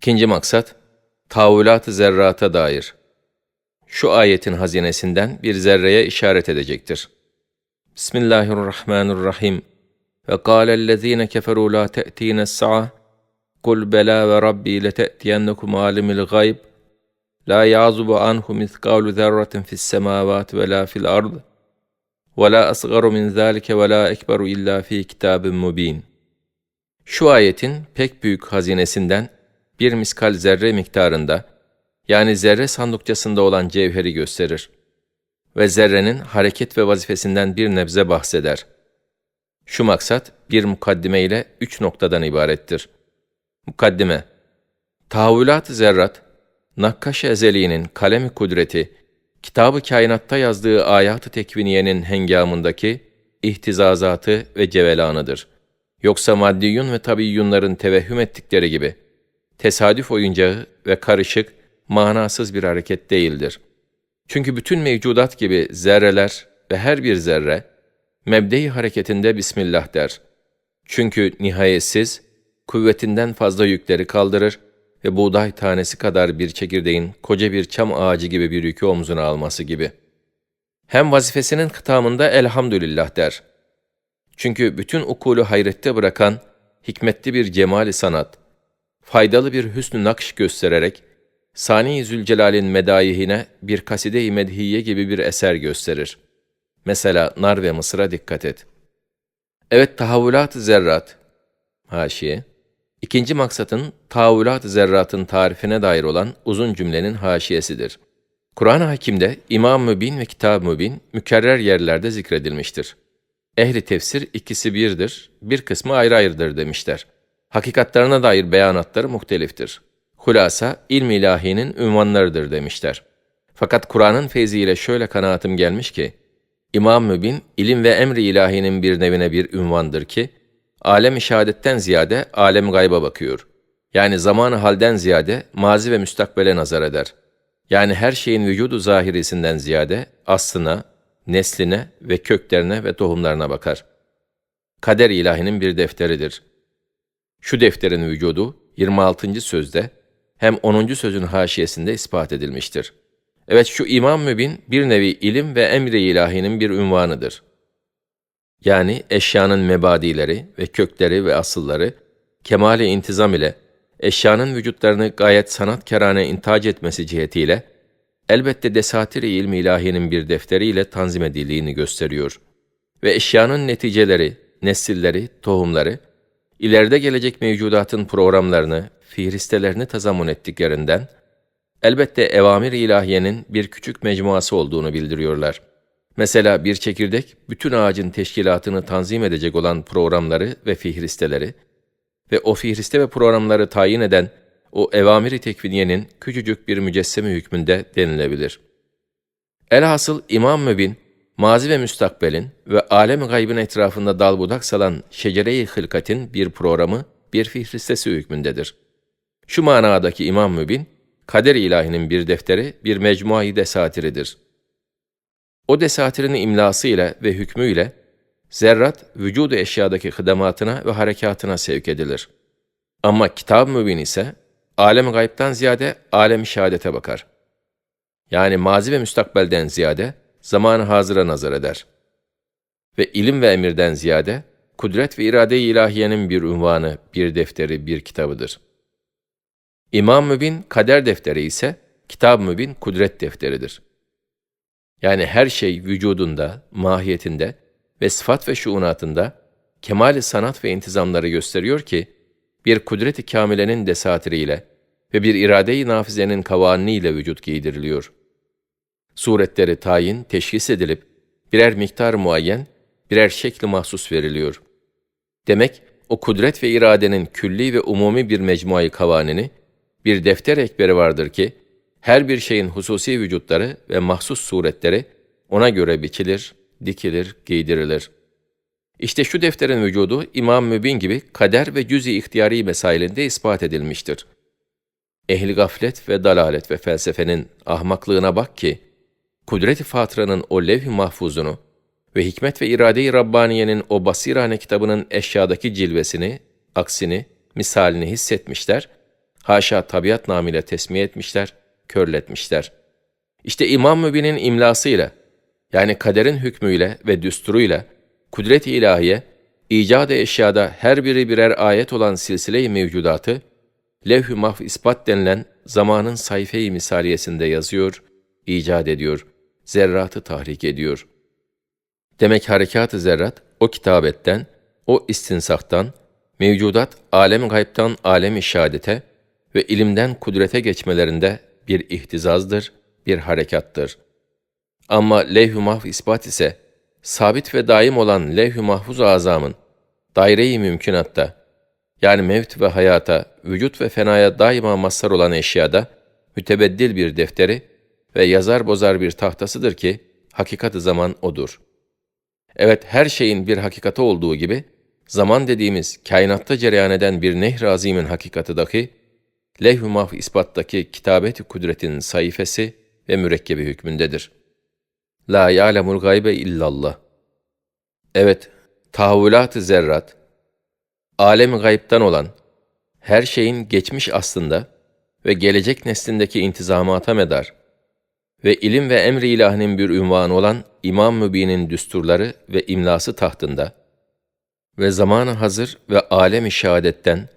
İkinci maksat, tavulat-ı zerrata dair. Şu ayetin hazinesinden bir zerreye işaret edecektir. Bismillahirrahmanirrahim. Ve kâlellezîne keferû lâ te'tînes sa'a Kul bela ve rabbi lete'tiyennekum alimil gayb la ya'zubu anhu mithqalu zerratin fis semavati ve la fil ard ve la asgaru min zalike ve la ekberu illa fi kitabin mubin. Şu ayetin pek büyük hazinesinden bir miskal zerre miktarında yani zerre sandukçasında olan cevheri gösterir ve zerrenin hareket ve vazifesinden bir nebze bahseder. Şu maksat bir mukaddime ile üç noktadan ibarettir. Mukaddime Tahavülat-ı zerrat, Nakkaş-ı Ezeli'nin kalemi kudreti, kitabı kainatta yazdığı ayat-ı tekviniyenin hengamındaki ihtizazatı ve cevelanıdır. Yoksa maddiyun ve tabiyyunların tevehhüm ettikleri gibi, tesadüf oyuncağı ve karışık, manasız bir hareket değildir. Çünkü bütün mevcudat gibi zerreler ve her bir zerre, mebde-i hareketinde Bismillah der. Çünkü nihayetsiz, kuvvetinden fazla yükleri kaldırır ve buğday tanesi kadar bir çekirdeğin koca bir çam ağacı gibi bir yükü omzuna alması gibi. Hem vazifesinin kıtamında elhamdülillah der. Çünkü bütün ukulu hayrette bırakan, hikmetli bir cemali sanat, faydalı bir hüsnü nakş göstererek, Sani Zülcelal'in medayihine bir kaside-i medhiye gibi bir eser gösterir. Mesela nar ve mısıra dikkat et. Evet tahavvulat-ı zerrat, haşiye, İkinci maksatın taavvulat zerratın tarifine dair olan uzun cümlenin haşiyesidir. Kur'an-ı Hakim'de İmam Mübin ve Kitab Mübin mükerrer yerlerde zikredilmiştir. Ehli tefsir ikisi birdir, bir kısmı ayrı ayrıdır demişler. Hakikatlarına dair beyanatları muhteliftir. Hulasa, ilm ilahinin ünvanlarıdır demişler. Fakat Kur'an'ın feyziyle şöyle kanaatim gelmiş ki, İmam Mübin, ilim ve emri ilahinin bir nevine bir ünvandır ki, alem-i şehadetten ziyade alem gayba bakıyor. Yani zamanı halden ziyade mazi ve müstakbele nazar eder. Yani her şeyin vücudu zahirisinden ziyade aslına, nesline ve köklerine ve tohumlarına bakar. Kader ilahinin bir defteridir. Şu defterin vücudu 26. sözde hem 10. sözün haşiyesinde ispat edilmiştir. Evet şu İmam Mübin bir nevi ilim ve emri ilahinin bir ünvanıdır.'' yani eşyanın mebadileri ve kökleri ve asılları, kemale intizam ile eşyanın vücutlarını gayet sanatkarane intac etmesi cihetiyle, elbette desatir-i ilmi ilahinin bir defteriyle tanzim edildiğini gösteriyor. Ve eşyanın neticeleri, nesilleri, tohumları, ileride gelecek mevcudatın programlarını, fihristelerini tazammun ettiklerinden, elbette evamir ilahiyenin bir küçük mecmuası olduğunu bildiriyorlar.'' Mesela bir çekirdek, bütün ağacın teşkilatını tanzim edecek olan programları ve fihristeleri ve o fihriste ve programları tayin eden o evamiri tekviniyenin küçücük bir mücesseme hükmünde denilebilir. Elhasıl İmam Mübin, mazi ve müstakbelin ve alem gaybın etrafında dal budak salan şecere-i hılkatin bir programı, bir fihristesi hükmündedir. Şu manadaki İmam Mübin, kader ilahinin bir defteri, bir mecmuayı desatiridir.'' O desatirin imlası ile ve hükmüyle zerrat vücudu eşyadaki hıdamatına ve harekatına sevk edilir. Ama kitab-ı mübin ise alem gaybtan ziyade alem şehadete bakar. Yani mazi ve müstakbelden ziyade zaman hazıra nazar eder. Ve ilim ve emirden ziyade kudret ve irade-i ilahiyenin bir unvanı, bir defteri, bir kitabıdır. İmam Mübin kader defteri ise Kitab-ı Mübin kudret defteridir.'' Yani her şey vücudunda, mahiyetinde ve sıfat ve şuunatında kemali sanat ve intizamları gösteriyor ki, bir kudret-i kamilenin desatiriyle ve bir irade-i nafizenin kavanniyle vücut giydiriliyor. Suretleri tayin, teşhis edilip, birer miktar muayyen, birer şekli mahsus veriliyor. Demek, o kudret ve iradenin külli ve umumi bir mecmuayı kavanini, bir defter ekberi vardır ki, her bir şeyin hususi vücutları ve mahsus suretleri ona göre biçilir, dikilir, giydirilir. İşte şu defterin vücudu İmam Mübin gibi kader ve cüz-i ihtiyari mesailinde ispat edilmiştir. Ehli gaflet ve dalalet ve felsefenin ahmaklığına bak ki, kudret-i fatıranın o levh-i mahfuzunu ve hikmet ve irade-i Rabbaniye'nin o basirane kitabının eşyadaki cilvesini, aksini, misalini hissetmişler haşa tabiat namıyla tesmiye etmişler, körletmişler. İşte İmam Mübin'in imlasıyla, yani kaderin hükmüyle ve düsturuyla, kudret-i ilahiye, icat-ı eşyada her biri birer ayet olan silsile-i mevcudatı, levh-ü mahf ispat denilen zamanın sayfe-i misaliyesinde yazıyor, icat ediyor, zerratı tahrik ediyor. Demek harekat-ı zerrat, o kitabetten, o istinsaktan, mevcudat alem gaybtan alem-i ve ilimden kudrete geçmelerinde bir ihtizazdır, bir harekattır. Ama levh-ü mahf ispat ise, sabit ve daim olan levh-ü mahfuz azamın, daire-i mümkünatta, yani mevt ve hayata, vücut ve fenaya daima mazhar olan eşyada, mütebeddil bir defteri ve yazar bozar bir tahtasıdır ki, hakikat zaman odur. Evet, her şeyin bir hakikati olduğu gibi, zaman dediğimiz kainatta cereyan eden bir nehr azimin hakikati dahi, levh-ü mahf ispattaki kitabet-i kudretin sayfesi ve mürekkebi hükmündedir. La ya'lemul gaybe illallah. Evet, tahavvülat-ı zerrat, alem gayiptan olan, her şeyin geçmiş aslında ve gelecek neslindeki intizamata medar ve ilim ve emri ilahinin bir ünvanı olan İmam Mübin'in düsturları ve imlası tahtında ve zamanı hazır ve alem-i şehadetten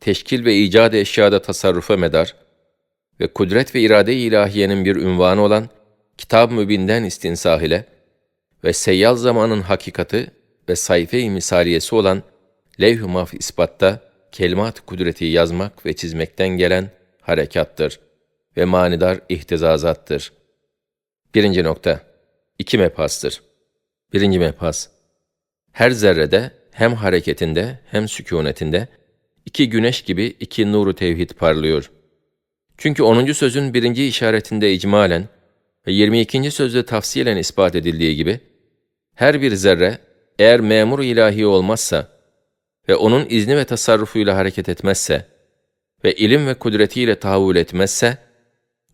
teşkil ve icat eşyada tasarrufa medar ve kudret ve irade-i ilahiyenin bir ünvanı olan Kitab-ı Mübin'den istinsah ile ve seyyal zamanın hakikati ve sayfe-i misaliyesi olan levh-i maf ispatta kelimat kudreti yazmak ve çizmekten gelen harekattır ve manidar ihtizazattır. Birinci nokta. İki mebhastır. Birinci mebhas. Her zerrede hem hareketinde hem sükunetinde iki güneş gibi iki nuru tevhid parlıyor. Çünkü 10. sözün birinci işaretinde icmalen ve 22. sözde tafsilen ispat edildiği gibi, her bir zerre eğer memur ilahi olmazsa ve onun izni ve tasarrufuyla hareket etmezse ve ilim ve kudretiyle tahavvül etmezse,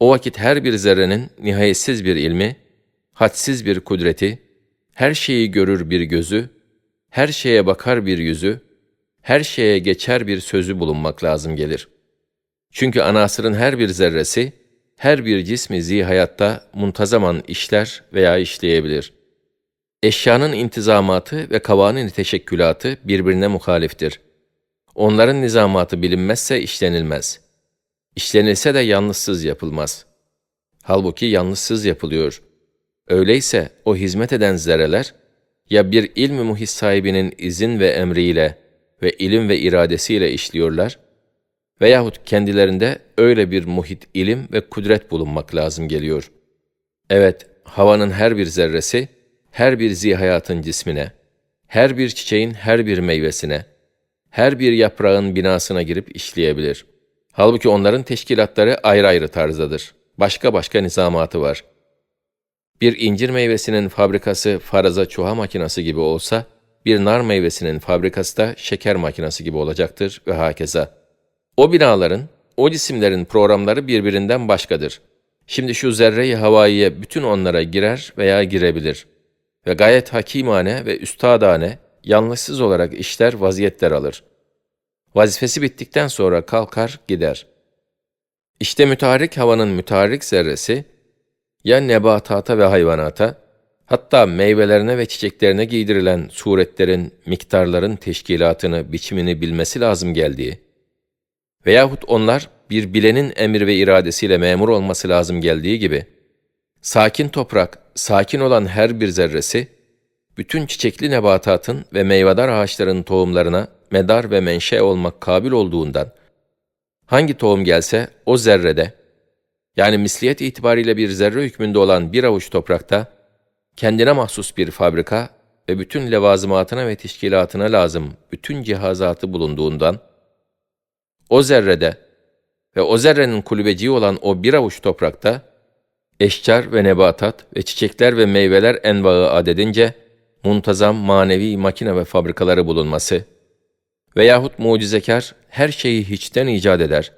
o vakit her bir zerrenin nihayetsiz bir ilmi, hadsiz bir kudreti, her şeyi görür bir gözü, her şeye bakar bir yüzü, her şeye geçer bir sözü bulunmak lazım gelir. Çünkü anasırın her bir zerresi, her bir cismi zihayatta muntazaman işler veya işleyebilir. Eşyanın intizamatı ve kavanın teşekkülatı birbirine muhaliftir. Onların nizamatı bilinmezse işlenilmez. İşlenilse de yanlışsız yapılmaz. Halbuki yanlışsız yapılıyor. Öyleyse o hizmet eden zerreler, ya bir ilmi muhis sahibinin izin ve emriyle ve ilim ve iradesiyle işliyorlar, veyahut kendilerinde öyle bir muhit ilim ve kudret bulunmak lazım geliyor. Evet, havanın her bir zerresi, her bir zihayatın cismine, her bir çiçeğin her bir meyvesine, her bir yaprağın binasına girip işleyebilir. Halbuki onların teşkilatları ayrı ayrı tarzdadır. Başka başka nizamatı var. Bir incir meyvesinin fabrikası faraza çuha makinası gibi olsa, bir nar meyvesinin fabrikası da şeker makinası gibi olacaktır ve hakeza. O binaların, o cisimlerin programları birbirinden başkadır. Şimdi şu zerre-i havaiye bütün onlara girer veya girebilir. Ve gayet hakimane ve üstadane, yanlışsız olarak işler vaziyetler alır. Vazifesi bittikten sonra kalkar gider. İşte müteharrik havanın müteharrik zerresi, ya nebatata ve hayvanata, hatta meyvelerine ve çiçeklerine giydirilen suretlerin, miktarların teşkilatını, biçimini bilmesi lazım geldiği, veyahut onlar bir bilenin emir ve iradesiyle memur olması lazım geldiği gibi, sakin toprak, sakin olan her bir zerresi, bütün çiçekli nebatatın ve meyvedar ağaçların tohumlarına medar ve menşe olmak kabil olduğundan, hangi tohum gelse o zerrede, yani misliyet itibariyle bir zerre hükmünde olan bir avuç toprakta, kendine mahsus bir fabrika ve bütün levazımatına ve teşkilatına lazım bütün cihazatı bulunduğundan, o zerrede ve o zerrenin kulübeciği olan o bir avuç toprakta, eşcar ve nebatat ve çiçekler ve meyveler envağı adedince, muntazam manevi makine ve fabrikaları bulunması veyahut mucizekar her şeyi hiçten icat eder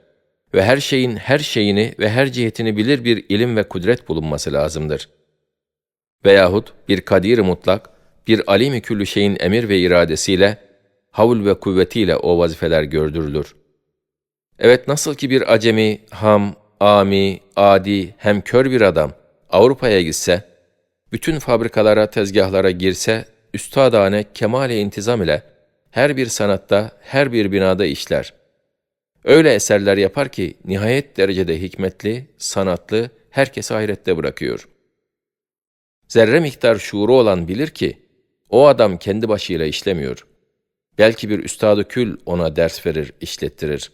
ve her şeyin her şeyini ve her cihetini bilir bir ilim ve kudret bulunması lazımdır. Veyahut bir kadir mutlak, bir alim-i küllü şeyin emir ve iradesiyle, havl ve kuvvetiyle o vazifeler gördürülür. Evet nasıl ki bir acemi, ham, ami, adi, hem kör bir adam Avrupa'ya gitse, bütün fabrikalara, tezgahlara girse, üstadane kemale intizam ile her bir sanatta, her bir binada işler. Öyle eserler yapar ki nihayet derecede hikmetli, sanatlı, herkesi hayrette bırakıyor. Zerre miktar şuuru olan bilir ki, o adam kendi başıyla işlemiyor. Belki bir üstadı kül ona ders verir, işlettirir.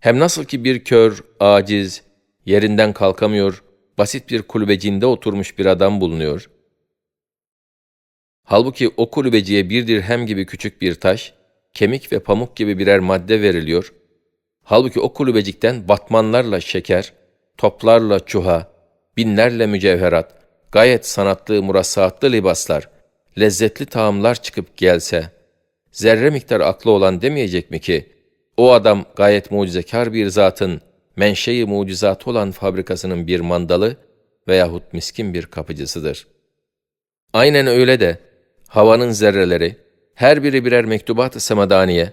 Hem nasıl ki bir kör, aciz, yerinden kalkamıyor, basit bir kulübecinde oturmuş bir adam bulunuyor. Halbuki o kulübeciye bir dirhem gibi küçük bir taş, kemik ve pamuk gibi birer madde veriliyor. Halbuki o kulübecikten batmanlarla şeker, toplarla çuha, binlerle mücevherat, gayet sanatlı, murassaatlı libaslar, lezzetli taamlar çıkıp gelse, zerre miktar aklı olan demeyecek mi ki, o adam gayet mucizekar bir zatın, menşei mucizatı olan fabrikasının bir mandalı veyahut miskin bir kapıcısıdır. Aynen öyle de, havanın zerreleri, her biri birer mektubat-ı semadaniye,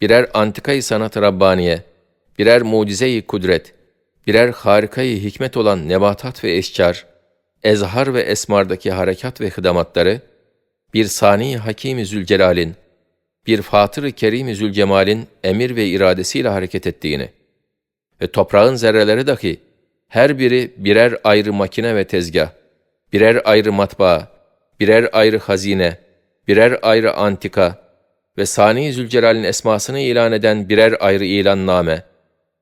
birer antikayı sanat Rabbaniye, birer mucize-i kudret, birer harikayı hikmet olan nebatat ve eşcar, ezhar ve esmardaki harekat ve hıdamatları, bir sani Hakim-i Zülcelal'in, bir Fatır-ı Kerim-i Zülcemal'in emir ve iradesiyle hareket ettiğini ve toprağın zerreleri dahi her biri birer ayrı makine ve tezgah, birer ayrı matbaa, birer ayrı hazine, birer ayrı antika ve Sani Zülcelal'in esmasını ilan eden birer ayrı ilanname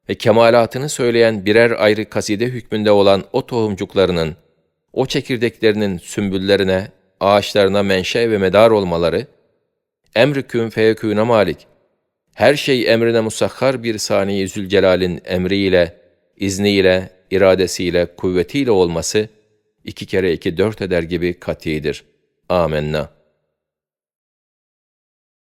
ve kemalatını söyleyen birer ayrı kaside hükmünde olan o tohumcuklarının, o çekirdeklerinin sümbüllerine, ağaçlarına menşe ve medar olmaları, emr-i kün feyekûne malik, her şey emrine musakhar bir saniye Zülcelal'in emriyle, izniyle, iradesiyle, kuvvetiyle olması, iki kere iki dört eder gibi katidir. Amenna.